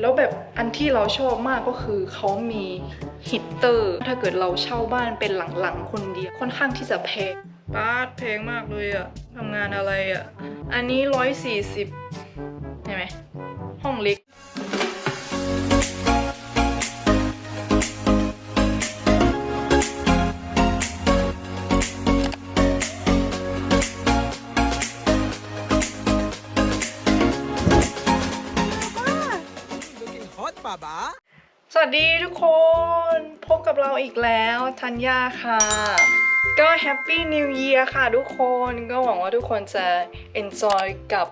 แล้วแบบอันที่เราชอบมากก็คือเขามีฮีตเตอร์ ถ้าเกิดเราเช่าบ้านเป็นหลังๆคนเดียวค่อนข้างที่จะแพงป้าดแพงมากเลยอะทำงานอะไรอะอันนี้140เห็นไหมห้องเล็ก สวัสดีทุกคนพบกับเราอีกแล้วธัญญาค่ะ ก็แฮปปี้นิว e ย r ค่ะทุกคนก็หวังว่าทุกคนจะ enjoy กับ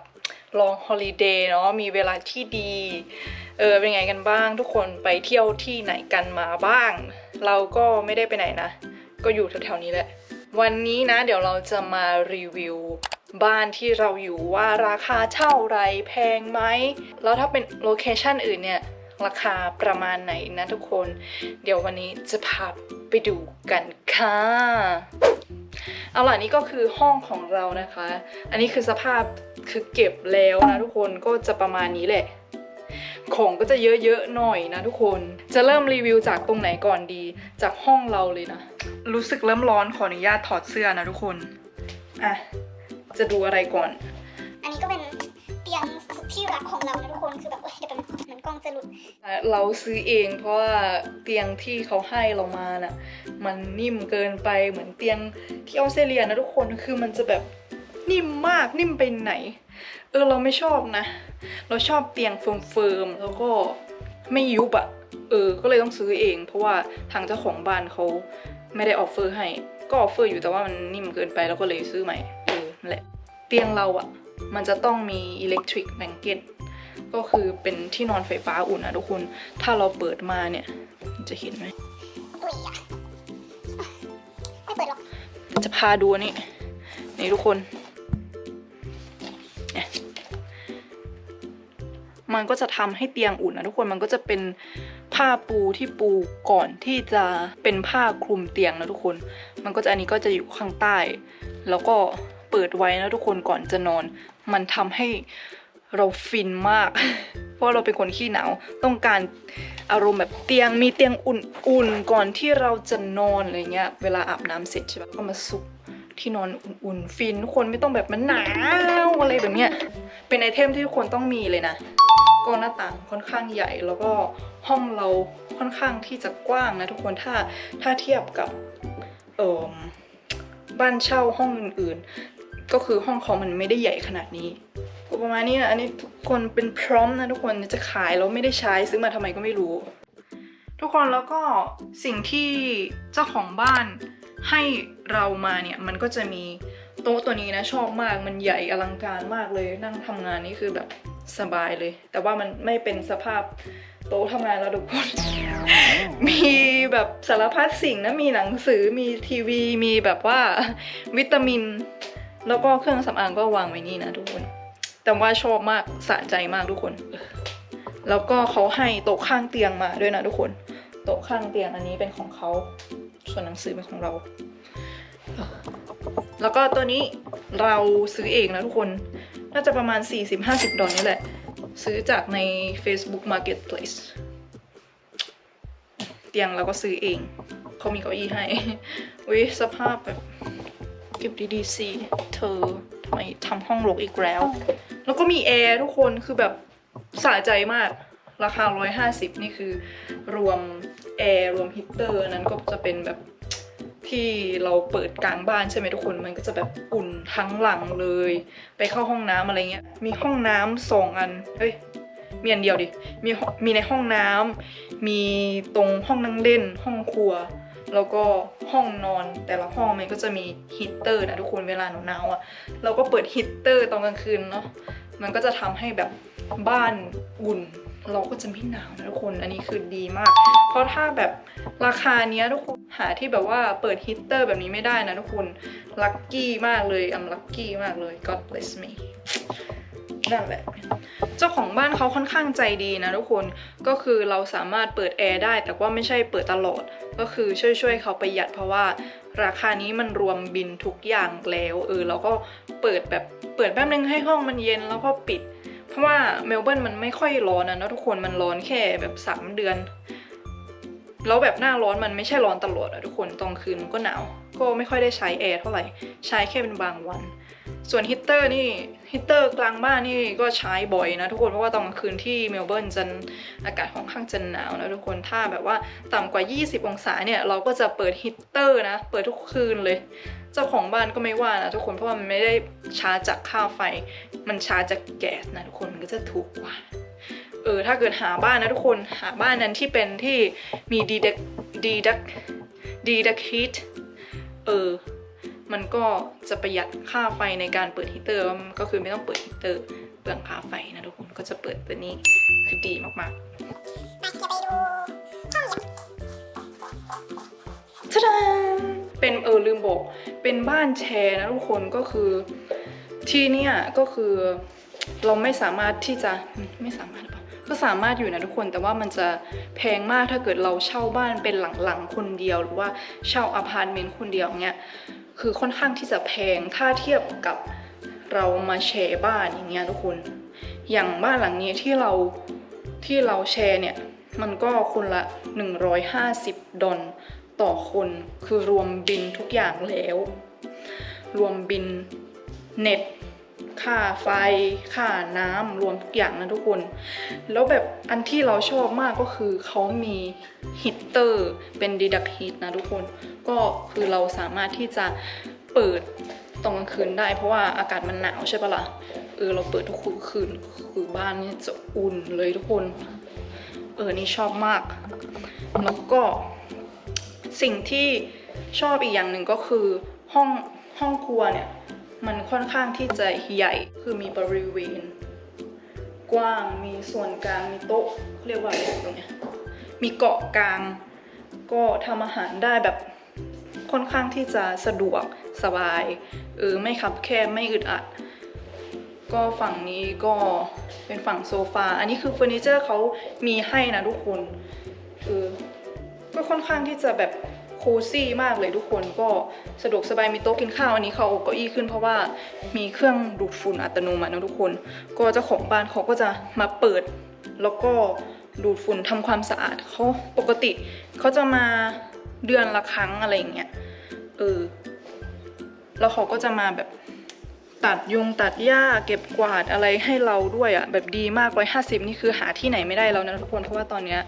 ลองฮอลิเดย์เนาะมีเวลาที่ดี เออเป็นไงกันบ้างทุกคนไปเที่ยวที่ไหนกันมาบ้าง เราก็ไม่ได้ไปไหนนะ ก็อยู่แถวๆนี้แหละ วันนี้นะ เดี๋ยวเราจะมารีวิวบ้านที่เราอยู่ว่าราคาเท่าไรแพงไหมแล้วถ้าเป็นโลเคชันอื่นเนี่ย ราคาประมาณไหนนะทุกคน เดี๋ยววันนี้จะพาไปดูกันค่ะเอาล่ะนี่ก็คือห้องของเรานะคะ อันนี้คือสภาพคือเก็บแล้วนะทุกคนก็จะประมาณนี้แหละ ของก็จะเยอะๆหน่อยนะทุกคน จะเริ่มรีวิวจากตรงไหนก่อนดี จากห้องเราเลยนะ รู้สึกเริ่มร้อนขออนุญาตถอดเสื้อนะทุกคน อะ จะดูอะไรก่อน อันนี้ก็เป็นเตียงสุดที่รักของเรานะทุกคน คือแบบเอ้ยเดี๋ยวเป็นเหมือน กล้องจะหลุด เราซื้อเองเพราะว่าเตียงที่เขาให้เรามาน่ะ มันนิ่มเกินไปเหมือนเตียงที่ออสเตรเลียนะทุกคนคือมันจะแบบนิ่มมากนิ่มไปไหน เออเราไม่ชอบนะ เราชอบเตียงเฟิร์มๆแล้วก็ไม่ยุบอะเออ ก็เลยต้องซื้อเอง เพราะว่าทางเจ้าของบ้านเขาไม่ได้ออฟเฟอร์ให้ ก็ออฟเฟอร์อยู่แต่ว่ามันนิ่มเกินไปแล้วก็เลยซื้อใหม่ เออนั่นแหละ เตียงเราอะมันจะต้องมีอิเล็กทริกแบงเกต ก็คือเป็นที่นอนไฟฟ้าอุ่นนะทุกคน ถ้าเราเปิดมาเนี่ยจะเห็นไหมไม่เปิดหรอก จะพาดูนี่นี่ทุกคนเนี่ยมันก็จะทำให้เตียงอุ่นนะทุกคนมันก็จะเป็นผ้าปูที่ปูก่อนที่จะเป็นผ้าคลุมเตียงนะทุกคน มันก็จะอันนี้ก็จะอยู่ข้างใต้ แล้วก็เปิดไว้นะทุกคนก่อนจะนอน มันทำให้ เราฟินมาก เพราะเราเป็นคนขี้หนาวต้องการอารมณ์แบบเตียงมีเตียงอุ่นๆก่อนที่เราจะนอนอะไรเงี้ยเวลาอาบน้ำเสร็จใช่ปะก็มาซุกที่นอนอุ่นๆฟินทุกคนไม่ต้องแบบมันหนาวอะไรแบบเนี้ยเป็นไอเทมที่ทุกคนต้องมีเลยนะก็หน้าต่างค่อนข้างใหญ่แล้วก็ห้องเราค่อนข้างที่จะกว้างนะทุกคนถ้าถ้าเทียบกับเอ่อบ้านเช่าห้องอื่นๆ ก็คือห้องเขามันไม่ได้ใหญ่ขนาดนี้ ประมาณนี้นะอันนี้ทุกคนเป็นพร้อมนะทุกคนจะขายแล้วไม่ได้ใช้ซื้อมาทำไมก็ไม่รู้ ทุกคนแล้วก็สิ่งที่เจ้าของบ้านให้เรามาเนี่ยมันก็จะมีโต๊ะตัวนี้นะชอบมากมันใหญ่อลังการมากเลยนั่งทำงานนี่คือแบบสบายเลย แต่ว่ามันไม่เป็นสภาพโต๊ะทำงานแล้วทุกคน มีแบบสารพัดสิ่งนะ มีหนังสือ มีทีวี มีแบบว่าวิตามิน แล้วก็เครื่องสำอางก็วางไว้นี่นะทุกคน แต่ว่าชอบมากสะใจมากทุกคน แล้วก็เขาให้โต๊ะข้างเตียงมาด้วยนะทุกคน โต๊ะข้างเตียงอันนี้เป็นของเขา ส่วนหนังสือเป็นของเรา แล้วก็ตัวนี้เราซื้อเองนะทุกคน น่าจะประมาณ 40-50 ดอลนี่แหละ ซื้อจากใน Facebook Marketplace เตียงเราก็ซื้อเอง เขามีเก้าอี้ให้วิสภาพแบบเก็บดีๆสิเธอทำไมทำห้องรกอีกแล้ว แล้วก็มีแอร์ทุกคนคือแบบสะใจมากราคา 150 นี่คือรวมแอร์รวมฮีตเตอร์นั้นก็จะเป็นแบบที่เราเปิดกลางบ้านใช่ไหมทุกคนมันก็จะแบบอุ่นทั้งหลังเลย ไปเข้าห้องน้ำอะไรเงี้ย มีห้องน้ำสองอันเฮ้ยมีอันเดียวดิมีมีในห้องน้ำมีตรงห้องนั่งเล่นห้องครัว แล้วก็ห้องนอนแต่ละห้องมันก็จะมีฮีตเตอร์นะทุกคนเวลาหนาวๆอะเราก็เปิดฮีตเตอร์ตอนกลางคืนเนาะมันก็จะทำให้แบบบ้านอุ่น เราก็จะไม่หนาวนะทุกคนอันนี้คือดีมาก เพราะถ้าแบบราคาเนี้ยทุกคนหาที่แบบว่าเปิดฮีตเตอร์แบบนี้ไม่ได้นะทุกคนลัคกี้มากเลยอัมลัคกี้มากเลย God bless me นั่นแหละ เจ้าของบ้านเขาค่อนข้างใจดีนะทุกคนก็คือเราสามารถเปิดแอร์ได้ แต่ว่าไม่ใช่เปิดตลอด ก็คือช่วยๆเขาประหยัดเพราะว่าราคานี้มันรวมบินทุกอย่างแล้วเออเราก็เปิดแบบเปิดแป๊บนึงให้ห้องมันเย็นแล้วก็ปิด เพราะว่าเมลเบิร์นมันไม่ค่อยร้อนนะนะทุกคนมันร้อนแค่แบบสามเดือนแล้วแบบหน้าร้อนมันไม่ใช่ร้อนตลอดอะทุกคนตอนคืนมันก็หนาว ก็ไม่ค่อยได้ใช้แอร์เท่าไหร่ ใช้แค่เป็นบางวัน ส่วนฮีตเตอร์นี่ฮีตเตอร์กลางบ้านนี่ก็ใช้บ่อยนะทุกคนเพราะว่าตอนกลางคืนที่เมลเบิร์นจะอากาศค่อนข้างจะหนาวนะทุกคนถ้าแบบว่าต่ำกว่า 20 องศาเนี่ยเราก็จะเปิดฮีตเตอร์นะเปิดทุกคืนเลย เจ้าของบ้านก็ไม่ว่านะทุกคนเพราะว่ามันไม่ได้ชาร์จจากค่าไฟ มันชาร์จจากแก๊สนะทุกคนมันก็จะถูกกว่าเออถ้าเกิดหาบ้านนะทุกคนหาบ้านนั้นที่เป็นที่มีดีดักดีดักดีดักฮีทเออ มันก็จะประหยัดค่าไฟในการเปิดฮีตเตอร์ก็คือไม่ต้องเปิดฮีตเตอร์เปลืองค่าไฟนะทุกคนก็จะเปิดตัวนี้คือดีมากมาจะไปดูห้องเย็บๆทะดาเป็นเออลืมบอกเป็นบ้านแชร์นะทุกคนก็คือที่เนี่ยก็คือเราไม่สามารถที่จะไม่สามารถหรือเปล่าก็สามารถอยู่นะทุกคนแต่ว่ามันจะแพงมากถ้าเกิดเราเช่าบ้านเป็นหลังๆคนเดียว หรือว่าเช่าอพาร์ตเมนต์คนเดียวเงี้ย คือค่อนข้างที่จะแพงถ้าเทียบกับเรามาแชร์บ้านอย่างเงี้ยทุกคน อย่างบ้านหลังนี้ที่เราที่เราแชร์เนี่ย มันก็คนละ 150 ดอลต่อคนคือรวมบินทุกอย่างแล้ว รวมบินเน็ต ค่าไฟ ค่าน้ำรวมทุกอย่างนะทุกคน แล้วแบบอันที่เราชอบมากก็คือเขามีฮีตเตอร์เป็นดีดักฮีทนะทุกคน ก็คือเราสามารถที่จะเปิดตอนกลางคืนได้เพราะว่าอากาศมันหนาวใช่ปะล่ะเออเราเปิดทุกคืนคือบ้านนี่จะอุ่นเลยทุกคน เออนี่ชอบมาก แล้วก็สิ่งที่ชอบอีกอย่างหนึ่งก็คือห้องห้องครัวเนี่ย มันค่อนข้างที่จะใหญ่ คือมีบริเวณ กว้าง มีส่วนกลาง มีโต๊ะเรียกว่าอะไรตรงเนี้ย มีเกาะกลาง ก็ทำอาหารได้แบบค่อนข้างที่จะสะดวกสบาย เออ ไม่คับแคบ ไม่อึดอัด ก็ฝั่งนี้ก็เป็นฝั่งโซฟา อันนี้คือเฟอร์นิเจอร์เขามีให้นะทุกคนเออก็ค่อนข้างที่จะแบบ คซี่มากเลยทุกคนก็สะดวกสบายมีโต๊ะกินข้าวอันนี้เขาเอาก้าอี้ขึ้นเพราะว่ามีเครื่องดูดฝุ่นอัตโนมัตินะทุกคน ก็เจ้าของบ้านเขาก็จะมาเปิด แล้วก็ดูดฝุ่นทำความสะอาดเขาปกติเขาจะมาเดือนละครั้งอะไรอย่างเงี้ยเออแล้วเขาก็จะมาแบบตัดยุงตัดหญ้าเก็บกวาดอะไรให้เราด้วยอะ่ะแบบดีมากร้อยห้าสิบนี่คือหาที่ไหนไม่ได้แล้วนะทุกคนเพราะว่าตอนเนี้ย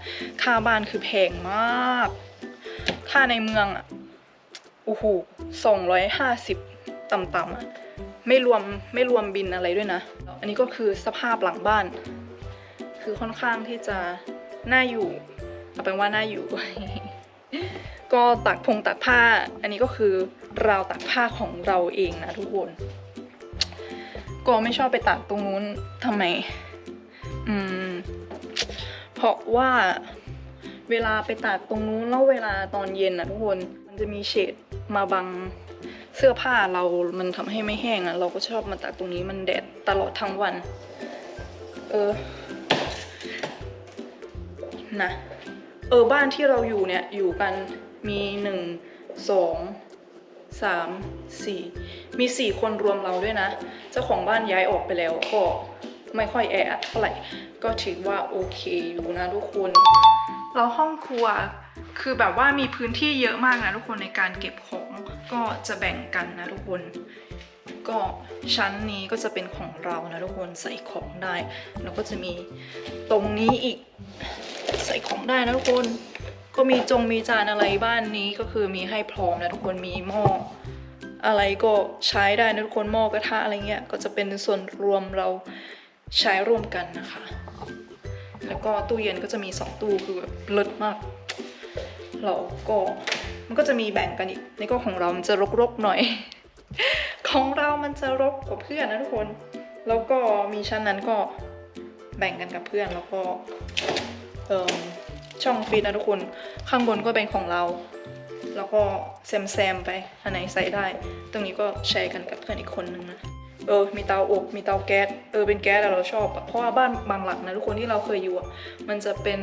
ค่าบ้านคือแพงมาก ค่าในเมืองอะ่ะโอ้โหสองร้อยห้าสิบต่ำๆอะไม่รวมไม่รวมบินอะไรด้วยนะ อันนี้ก็คือสภาพหลังบ้าน คือค่อนข้างที่จะน่าอยู่เอาเป็นว่าน่าอยู่ ก็ตักพงตักผ้า อันนี้ก็คือราวตักผ้าของเราเองนะทุกคนก็ไม่ชอบไปตากตรงนู้นทำไม อืม เพราะว่า เวลาไปตากตรงนู้นแล้วเวลาตอนเย็นนะทุกคนมันจะมีเฉดมาบังเสื้อผ้าเรามันทำให้ไม่แห้งอะเราก็ชอบมาตากตรงนี้มันแดดตลอดทั้งวัน เออนะเออบ้านที่เราอยู่เนี่ยอยู่กันมีหนึ่งสองสามสี่มีสี่คนรวมเราด้วยนะ เจ้าของบ้านย้ายออกไปแล้วก็ไม่ค่อยแออัดเท่าไหร่ก็ถือว่าโอเคอยู่นะทุกคน เราห้องครัวคือแบบว่ามีพื้นที่เยอะมากนะทุกคนในการเก็บของก็จะแบ่งกันนะทุกคน ก็ชั้นนี้ก็จะเป็นของเรานะทุกคนใส่ของได้ แล้วก็จะมีตรงนี้อีกใส่ของได้นะทุกคนก็มีจงมีจานอะไรบ้านนี้ก็คือมีให้พร้อมนะทุกคนมีหม้ออะไรก็ใช้ได้นะทุกคนหม้อกระทะอะไรเงี้ยก็จะเป็นส่วนรวมเราใช้ร่วมกันนะคะ แล้วก็ตู้เย็นก็จะมีสองตู้คือแบบเลิศมากเราก็มันก็จะมีแบ่งกันอีกในก็ของเรามันจะรกๆหน่อย ของเรามันจะรกกว่าเพื่อนนะทุกคน แล้วก็มีชั้นนั้นก็แบ่งกันกับเพื่อนแล้วก็เอ่อช่องฟีดนะทุกคน ข้างบนก็เป็นของเรา แล้วก็แซมแซมไปอันไหนใส่ได้ ตรงนี้ก็แชร์กันกับเพื่อนอีกคนนึงนะ เออ มีเตาอบ มีเตาแก๊ส เออ เป็นแก๊สอะเราชอบอะเพราะว่าบ้านบางหลังนะทุกคนที่เราเคยอยู่อะมันจะเป็น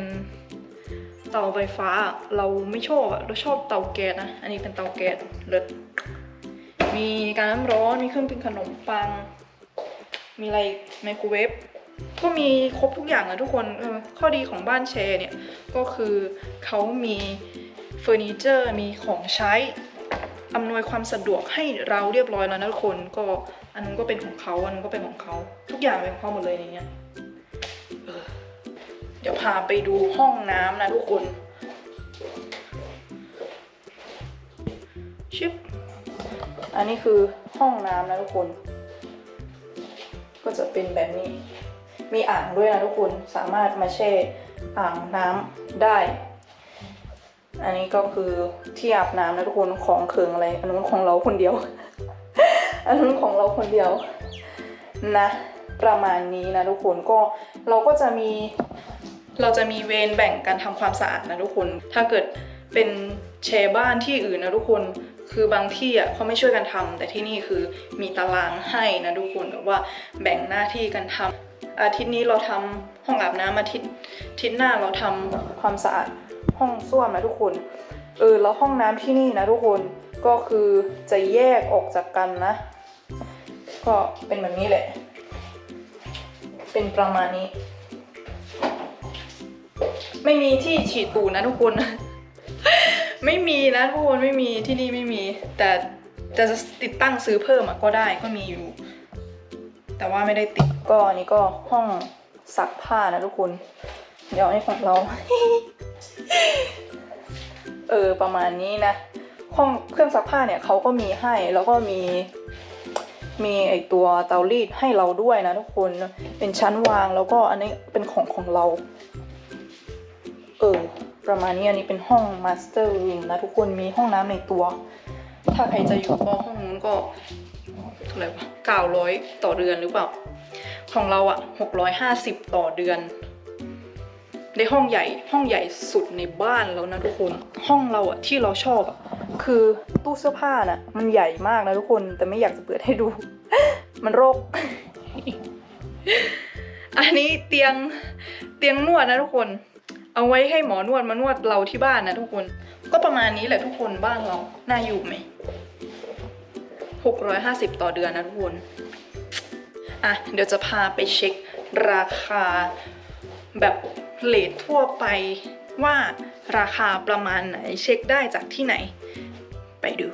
เตาไฟฟ้า เราไม่ชอบอะเราชอบเตาแก๊สนะ อันนี้เป็นเตาแก๊สเลิศมีการน้ำร้อน มีเครื่องปิ้งขนมปัง มีอะไรไมโครเวฟ ก็มีครบทุกอย่างนะทุกคน เออ ข้อดีของบ้านแชร์เนี่ย ก็คือเขามีเฟอร์นิเจอร์ มีของใช้ อำนวยความสะดวกให้เราเรียบร้อยแล้วนะทุกคน ก็อันนั้นก็เป็นของเขาอันนั้นก็เป็นของเขา ทุกอย่างเป็นของเขาหมดเลยในเนี้ยเออเดี๋ยวพาไปดูห้องน้ำนะทุกคนชิปอันนี้คือห้องน้ำนะทุกคน ก็จะเป็นแบบนี้ มีอ่างด้วยนะทุกคน สามารถมาแช่อ่างน้ำได้ อันนี้ก็คือที่อาบน้ำนะทุกคนของเคืองอะไรอันนู้นของเราคนเดียว อันนู้นของเราคนเดียวนะ ประมาณนี้นะทุกคนก็เราก็จะมีเราจะมีเวรแบ่งการทำความสะอาดนะทุกคน ถ้าเกิดเป็นแชร์บ้านที่อื่นนะทุกคน คือบางที่อะเขาไม่ช่วยกันทำแต่ที่นี่คือมีตารางให้นะทุกคนแบบว่าแบ่งหน้าที่กันทำอาทิตย์นี้เราทำห้องอาบน้ำอาทิตย์อาทิตย์หน้าเราทำความสะอาด ห้องส้วมนะทุกคน เออแล้วห้องน้ำที่นี่นะทุกคนก็คือจะแยกออกจากกันนะ ก็เป็นแบบนี้แหละ เป็นประมาณนี้ ไม่มีที่ฉีดตูนะทุกคน ไม่มีนะทุกคนไม่มีที่นี่ไม่มี แต่จะติดตั้งซื้อเพิ่มก็ได้ก็มีอยู่ แต่ว่าไม่ได้ติดก็อันนี้ก็ห้องซักผ้านะทุกคน เดี๋ยวให้ของเรา เออประมาณนี้นะห้องเครื่องซักผ้าเนี่ยเขาก็มีให้แล้วก็มีมีไอตัวเตารีดให้เราด้วยนะทุกคนเป็นชั้นวางแล้วก็อันนี้เป็นของของเรา เออประมาณนี้อันนี้เป็นห้องมาสเตอร์รูมนะทุกคนมีห้องน้ำในตัว ถ้าใครจะอยู่ก็ห้องนู้นก็เท่าไหร่วะเก้าร้อยต่อเดือนหรือเปล่า ของเราอะหกร้อยห้าสิบต่อเดือน ในห้องใหญ่ห้องใหญ่สุดในบ้านแล้วนะทุกคนห้องเราอะที่เราชอบอะคือตู้เสื้อผ้าน่ะมันใหญ่มากนะทุกคนแต่ไม่อยากจะเปิดให้ดู มันรกอันนี้เตียงเตียงนวดนะทุกคน เอาไว้ให้หมอนวดมานวดเราที่บ้านนะทุกคน ก็ประมาณนี้แหละทุกคนบ้านเราน่าอยู่ไหมหกร้อยห้าสิบต่อเดือนนะทุกคนอะเดี๋ยวจะพาไปเช็คราคาแบบ เลททั่วไปว่าราคาประมาณไหนเช็คได้จากที่ไหน ไปดู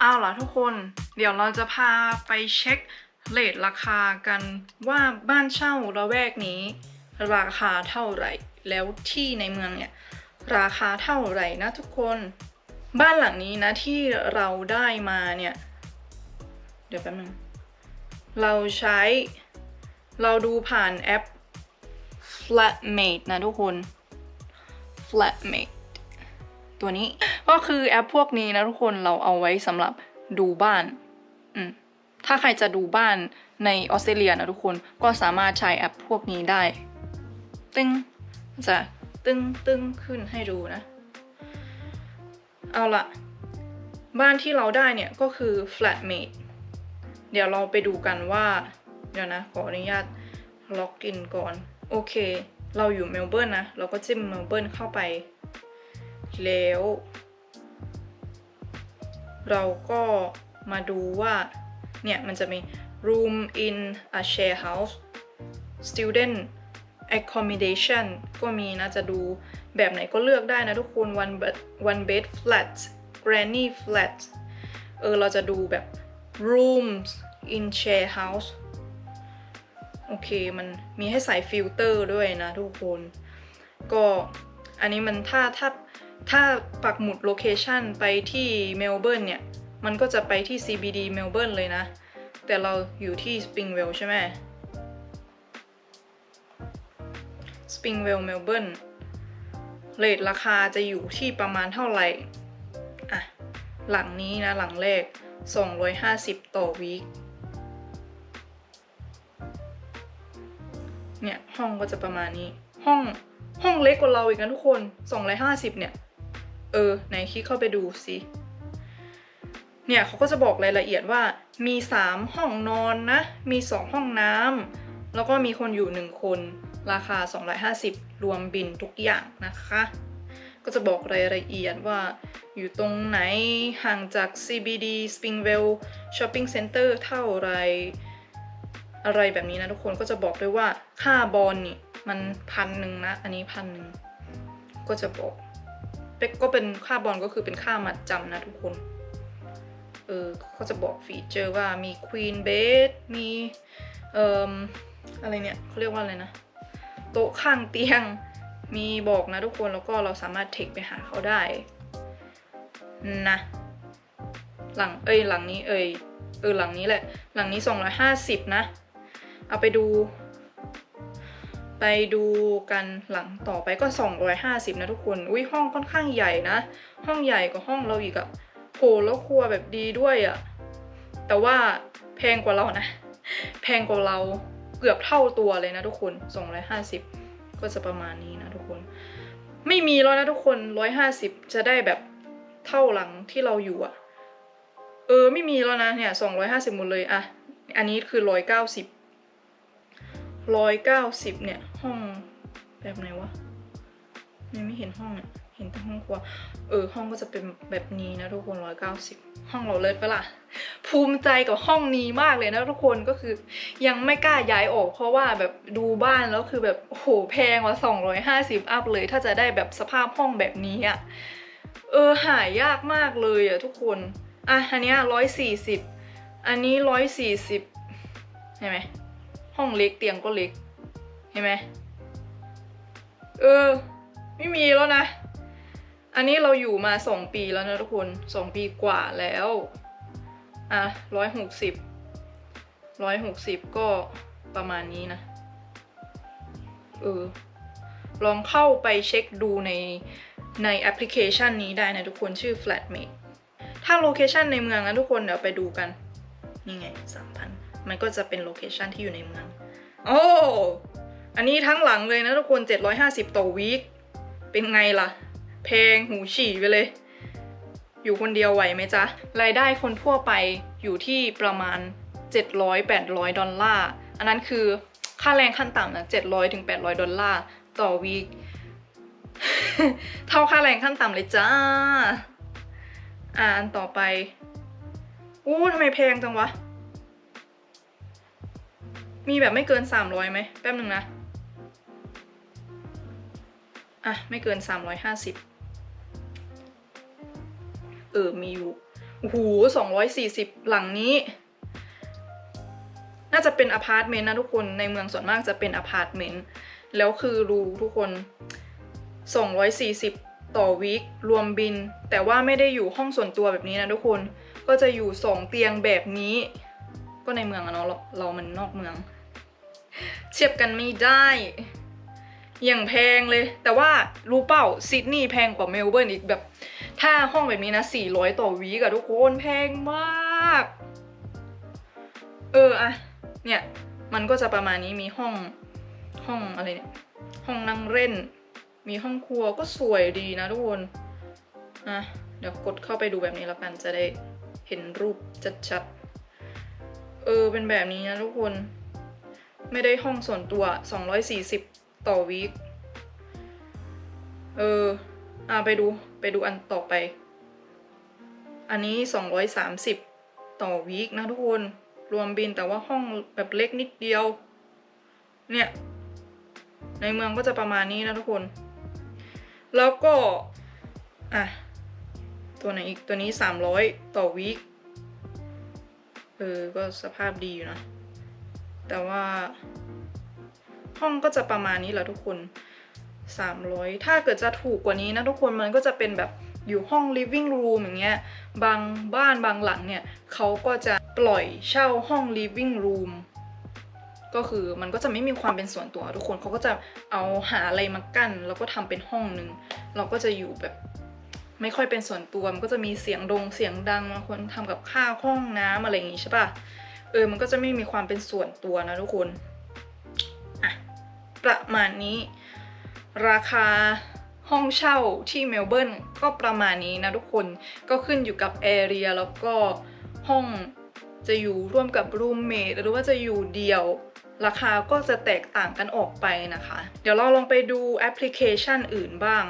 เอาล่ะทุกคน เดี๋ยวเราจะพาไปเช็คเลทราคากันว่าบ้านเช่าระแวกนี้ ราคาเท่าไหร่ แล้วที่ในเมืองเนี่ยราคาเท่าไหร่นะทุกคน บ้านหลังนี้นะที่เราได้มาเนี่ย เดี๋ยวแป๊บนึงเราใช้เราดูผ่านแอป Flatmate นะทุกคน Flatmate ตัวนี้ก็คือแอปพวกนี้นะทุกคนเราเอาไว้สำหรับดูบ้านอืมถ้าใครจะดูบ้านในออสเตรเลียนะทุกคนก็สามารถใช้แอปพวกนี้ได้ ตึ้งจะตึ้งตึ้งขึ้นให้ดูนะ เอาละบ้านที่เราได้เนี่ยก็คือ flatmate เดี๋ยวเราไปดูกันว่า เดี๋ยวนะ ขออนุญาตล็อกอินก่อน โอเค เราอยู่เมลเบิร์นนะ เราก็จิ้มเมลเบิร์นเข้าไป แล้ว เราก็มาดูว่า เนี่ย มันจะมี room in a share house student accommodation ก็มีนะ จะดูแบบไหนก็เลือกได้นะทุกคน one bed one bed flat granny flat เออ เราจะดูแบบ rooms in share house โอเคมันมีให้ใส่ฟิลเตอร์ด้วยนะทุกคน ก็อันนี้มันถ้าถ้าถ้าปักหมุดโลเคชันไปที่เมลเบิร์นเนี่ย มันก็จะไปที่ CBD เมลเบิร์นเลยนะ แต่เราอยู่ที่ Springvale ใช่ไหม Springvale เมลเบิร์นเรทราคาจะอยู่ที่ประมาณเท่าไหร่ อะ หลังนี้นะ หลังแรก 250 ต่อวีค เนี่ยห้องก็จะประมาณนี้ ห้องห้องเล็กกว่าเราอีกนะทุกคน250เนี่ย เออไหนคลิกเข้าไปดูสิเนี่ยเขาก็จะบอกรายละเอียดว่ามี 3 ห้องนอนนะ มี 2 ห้องน้ำแล้วก็มีคนอยู่ 1 คน ราคา 250 รวมบินทุกอย่างนะคะ ก็จะบอกรายละเอียดว่าอยู่ตรงไหนห่างจาก CBD Springvale Shopping Center เท่าไหร อะไรแบบนี้นะทุกคนก็จะบอกด้วยว่าค่าบอลนี่มันพันหนึ่งนะอันนี้พันหนึ่งก็จะบอกเป็กก็เป็นค่าบอลก็คือเป็นค่ามัดจำนะทุกคนเออเขาจะบอกฟีเจอร์ว่ามี Queen Bed มีเอ่ออะไรเนี่ยเขาเรียกว่าอะไรนะ โต๊ะข้างเตียงมีบอกนะทุกคนแล้วก็เราสามารถเทคไปหาเขาได้นะหลังเอ้ยหลังนี้เอ้ยเออหลังนี้แหละ หลังนี้ 250 นะ เอาไปดู ไปดูกันหลังต่อไปก็ 250 นะทุกคน อุ้ยห้องค่อนข้างใหญ่นะ ห้องใหญ่กว่าห้องเราอีกอะโหแล้วครัวแบบดีด้วยอะแต่ว่าแพงกว่าเรานะ แพงกว่าเราเกือบเท่าตัวเลยนะทุกคน 250 ก็จะประมาณนี้นะทุกคน ไม่มีแล้วนะทุกคน 150 จะได้แบบเท่าหลังที่เราอยู่อะเออไม่มีแล้วนะเนี่ย250หมดเลยอะอันนี้คือ 190 190เก้าสิบเนี่ย ห้องแบบไหนวะยังไม่เห็นห้องเนี่ยเห็นแต่ห้องครัว เออ ห้องก็จะเป็นแบบนี้นะทุกคนร้อยเก้าสิบห้องเราเลิศปะล่ะ ภูมิใจกับห้องนี้มากเลยนะทุกคนก็คือยังไม่กล้าย้ายออก เพราะว่าแบบดูบ้านแล้วคือแบบโอ้โหแพงกว่าสองร้อยห้าสิบอัพเลย ถ้าจะได้แบบสภาพห้องแบบนี้อะ่ะเออหายากมากเลยอะ่ะทุกคน อะอันนี้ร้อยสี่สิบอันนี้ร้อยสี่สิบเห็นไหม ห้องเล็กเตียงก็เล็ก เห็นไหมเออ ไม่มีแล้วนะ อันนี้เราอยู่มาสองปีแล้วนะทุกคนสองปีกว่าแล้ว อะร้อยหกสิบร้อยหกสิบก็ประมาณนี้นะ เออ ลองเข้าไปเช็คดูในในแอปพลิเคชันนี้ได้นะทุกคนชื่อ Flatmate ถ้าโลเคชันในเมืองนะทุกคนเดี๋ยวไปดูกัน นี่ไงสามพัน มันก็จะเป็นโลเคชันที่อยู่ในเมือง โอ้ อันนี้ทั้งหลังเลยนะทุกคน 750 ต่อวีค เป็นไงล่ะเพลงหูฉี่ไปเลย อยู่คนเดียวไหวไหมจ๊ะ รายได้คนทั่วไปอยู่ที่ประมาณ 700-800 ดอลลาร์ อันนั้นคือค่าแรงขั้นต่ำนะ 700-800 ดอลลาร์ต่อวีค เท่าค่าแรงขั้นต่ำเลยจ้า อ่าอันต่อไปอู้ทำไมแพงจังวะ มีแบบไม่เกิน 300ไหมแป๊บหนึ่งนะ อะ ไม่เกิน 350 เออ มีอยู่โอ้โห240 หลังนี้ น่าจะเป็นอพาร์ตเมนต์นะทุกคนในเมืองส่วนมากจะเป็นอพาร์ตเมนต์แล้วคือรูทุกคน 240 ต่อวีครวมบิน แต่ว่าไม่ได้อยู่ห้องส่วนตัวแบบนี้นะทุกคนก็จะอยู่ 2 เตียงแบบนี้ ก็ในเมืองอะเนาะเราเรามันนอกเมือง เทียบกันไม่ได้ อย่างแพงเลย แต่ว่ารู้เปล่าซิดนีย์แพงกว่าเมลเบิร์นอีกแบบ ถ้าห้องแบบนี้นะ 400 ต่อวีกับทุกคนแพงมาก เอออะเนี่ย มันก็จะประมาณนี้มีห้องห้องอะไรเนี่ย ห้องนั่งเล่น มีห้องครัวก็สวยดีนะทุกคนอะเดี๋ยวกดเข้าไปดูแบบนี้แล้วกันจะได้เห็นรูปชัดๆ เออเป็นแบบนี้นะทุกคน ไม่ได้ห้องส่วนตัว 240 ต่อวีคเอออ่าไปดูไปดูอันต่อไป อันนี้ 230 ต่อวีคนะทุกคน รวมบินแต่ว่าห้องแบบเล็กนิดเดียว เนี่ย ในเมืองก็จะประมาณนี้นะทุกคน แล้วก็ อะ ตัวไหนอีกตัวนี้ 300 ต่อวีคเออ ก็สภาพดีอยู่นะ แต่ว่าห้องก็จะประมาณนี้แหละทุกคน 300 ถ้าเกิดจะถูกกว่านี้นะทุกคนมันก็จะเป็นแบบอยู่ห้อง living room อย่างเงี้ย บางบ้านบางหลังเนี่ยเขาก็จะปล่อยเช่าห้อง living room ก็คือมันก็จะไม่มีความเป็นส่วนตัว ทุกคนเขาก็จะเอาหาอะไรมากั้น แล้วก็ทำเป็นห้องหนึ่งเราก็จะอยู่แบบไม่ค่อยเป็นส่วนตัวมันก็จะมีเสียงดงเสียงดังบางคนทำกับข้าวห้องน้ำอะไรอย่างงี้ใช่ปะ เออมันก็จะไม่มีความเป็นส่วนตัวนะทุกคนอะประมาณนี้ ราคาห้องเช่าที่เมลเบิร์นก็ประมาณนี้นะทุกคนก็ขึ้นอยู่กับแอเรียแล้วก็ห้องจะอยู่ร่วมกับรูมเมทหรือว่าจะอยู่เดียวราคาก็จะแตกต่างกันออกไปนะคะ เดี๋ยวเราลองไปดูแอปพลิเคชันอื่นบ้าง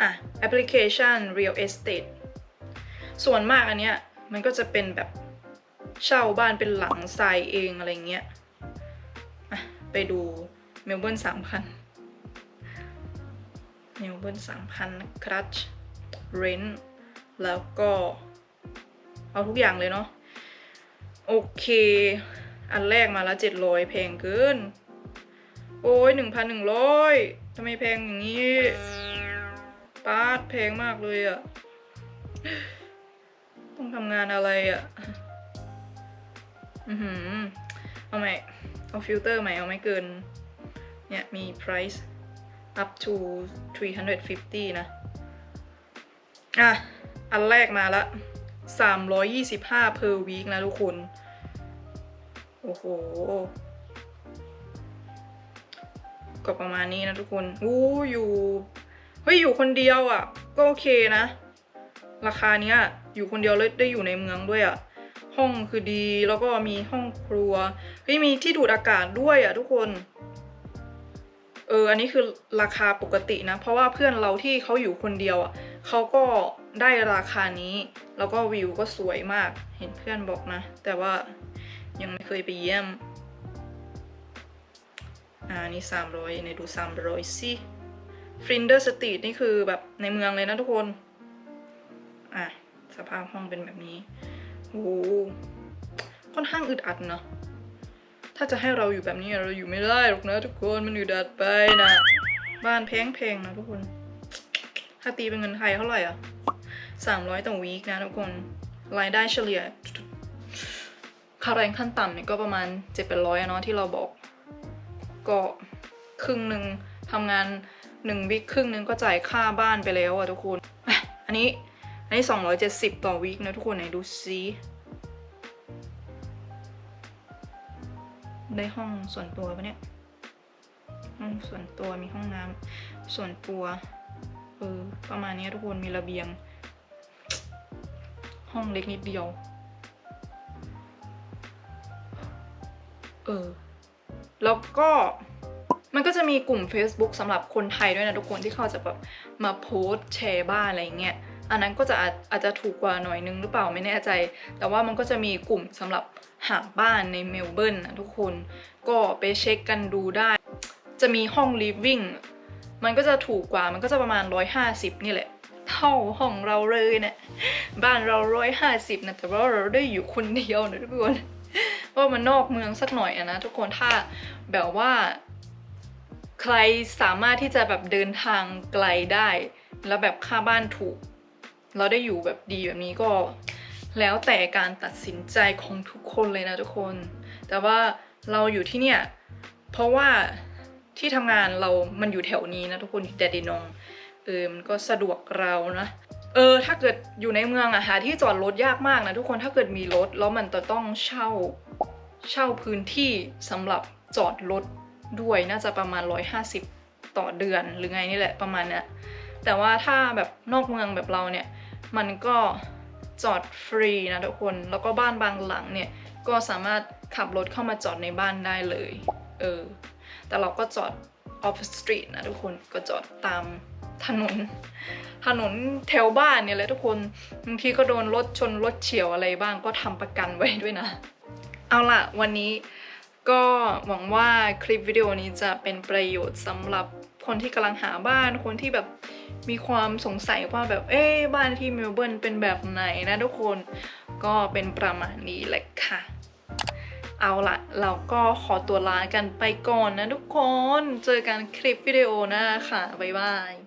อะ แอปพลิเคชัน Real Estate ส่วนมากอันเนี้ย มันก็จะเป็นแบบเช่าบ้านเป็นหลังทรายเองอะไรเงี้ยไปดูเมลเบิร์นสามพันเมลเบิร์นสามพันครัชเรนแล้วก็เอาทุกอย่างเลยเนาะโอเค อันแรกมาแล้วเจ็ดร้อยแพงเกิน โอ้ยหนึ่งพันหนึ่งร้อยทำไมแพงอย่างนี้ป้าดแพงมากเลยอะ งทำงานอะไรอะอือหือ เอาไหม เอาฟิลเตอร์ใหม่เอาไม่เกิน เนี่ย มี price up to 350 นะ อะ อันแรกมาละ 325 per week นะทุกคน โอ้โห ก็ประมาณนี้นะทุกคน อู้อยู่ เฮ้ย อยู่คนเดียวอะ่ะ ก็โอเคนะ ราคาเนี้ย อยู่คนเดียวแล้วได้อยู่ในเมืองด้วยอะห้องคือดีแล้วก็มีห้องครัวเฮ้ยมีที่ดูดอากาศด้วยอะทุกคนเอออันนี้คือราคาปกตินะ เพราะว่าเพื่อนเราที่เขาอยู่คนเดียวอะ่ะเขาก็ได้ราคานี้ แล้วก็วิวก็สวยมากเห็นเพื่อนบอกนะ แต่ว่ายังไม่เคยไปเยี่ยมอ่านี่สามร้อยในดูสามร้อยสิฟรินเดอร์สตรีทนี่คือแบบในเมืองเลยนะทุกคน อะ สภาพห้องเป็นแบบนี้โอ้โหค่อนข้างอึดอัดเนาะถ้าจะให้เราอยู่แบบนี้เราอยู่ไม่ได้หรอกนะทุกคนมันอึดอัดไปนะบ้านแพงๆนะทุกคน ถ้าตีเป็นเงินไทยเท่าไหร่อะสามร้อยต่อวีคนะทุกคนรายได้เฉลี่ยค่าแรงขั้นต่ำเนี่ยก็ประมาณเจ็ดแปดร้อยเนาะที่เราบอก ก็ครึ่งหนึ่งทำงานหนึ่งวิคครึ่งหนึ่งก็จ่ายค่าบ้านไปแล้วอะทุกคน อันนี้ อันนี้สองร้อยเจ็ดสิบต่อวิคนะทุกคนไหนดูซิได้ห้องส่วนตัวปะเนี่ย ห้องส่วนตัวมีห้องน้ำส่วนตัวเออประมาณนี้ทุกคนมีระเบียง ห้องเล็กนิดเดียว เออ แล้วก็มันก็จะมีกลุ่ม Facebook สำหรับคนไทยด้วยนะทุกคนที่เขาจะแบบมาโพสแชร์บ้านอะไรเงี้ย อันนั้นก็จะอาจจะถูกกว่าหน่อยนึงหรือเปล่าไม่แน่ใจ แต่ว่ามันก็จะมีกลุ่มสำหรับหาบ้านในเมลเบิร์นนะทุกคนก็ไปเช็คกันดูได้ จะมีห้อง living มันก็จะถูกกว่ามันก็จะประมาณ 150 นี่แหละ เท่าห้องเราเลยเนะี่ยบ้านเรา 150นะแต่ว่าเราได้อยู่คนเดียวนะทุกคนเพราะมันนอกเมืองสักหน่อยอะนะทุกคนถ้าแบบว่า ใครสามารถที่จะแบบเดินทางไกลได้ แล้วแบบค่าบ้านถูก เราได้อยู่แบบดีแบบนี้ก็แล้วแต่การตัดสินใจของทุกคนเลยนะทุกคน แต่ว่าเราอยู่ที่เนี่ย เพราะว่าที่ทำงานเรามันอยู่แถวนี้นะทุกคนอยู่แดดดินองเออมันก็สะดวกเรานะเออถ้าเกิดอยู่ในเมืองอะหาที่จอดรถยากมากนะทุกคนถ้าเกิดมีรถแล้วมันจะต้องเช่าเช่าพื้นที่สำหรับจอดรถด้วยน่าจะประมาณ 150 ต่อเดือนหรือไงนี่แหละประมาณเนี้ยแต่ว่าถ้าแบบนอกเมืองแบบเราเนี่ย มันก็จอดฟรีนะทุกคน แล้วก็บ้านบางหลังเนี่ย ก็สามารถขับรถเข้ามาจอดในบ้านได้เลย เออ แต่เราก็จอด off street นะทุกคน ก็จอดตามถนน ถนนแถวบ้านเนี่ยแหละทุกคน บางทีก็โดนรถชนรถเฉียวอะไรบ้างก็ทำประกันไว้ด้วยนะ เอาล่ะ วันนี้ก็หวังว่าคลิปวิดีโอนี้จะเป็นประโยชน์สำหรับ คนที่กำลังหาบ้านคนที่แบบมีความสงสัยว่าแบบเอ๊บ้านที่เมลเบิร์นเป็นแบบไหนนะทุกคนก็เป็นประมาณนี้แหละค่ะ เอาละเราก็ขอตัวลากันไปก่อนนะทุกคน เจอกันคลิปวิดีโอหน้าค่ะ บ๊ายบาย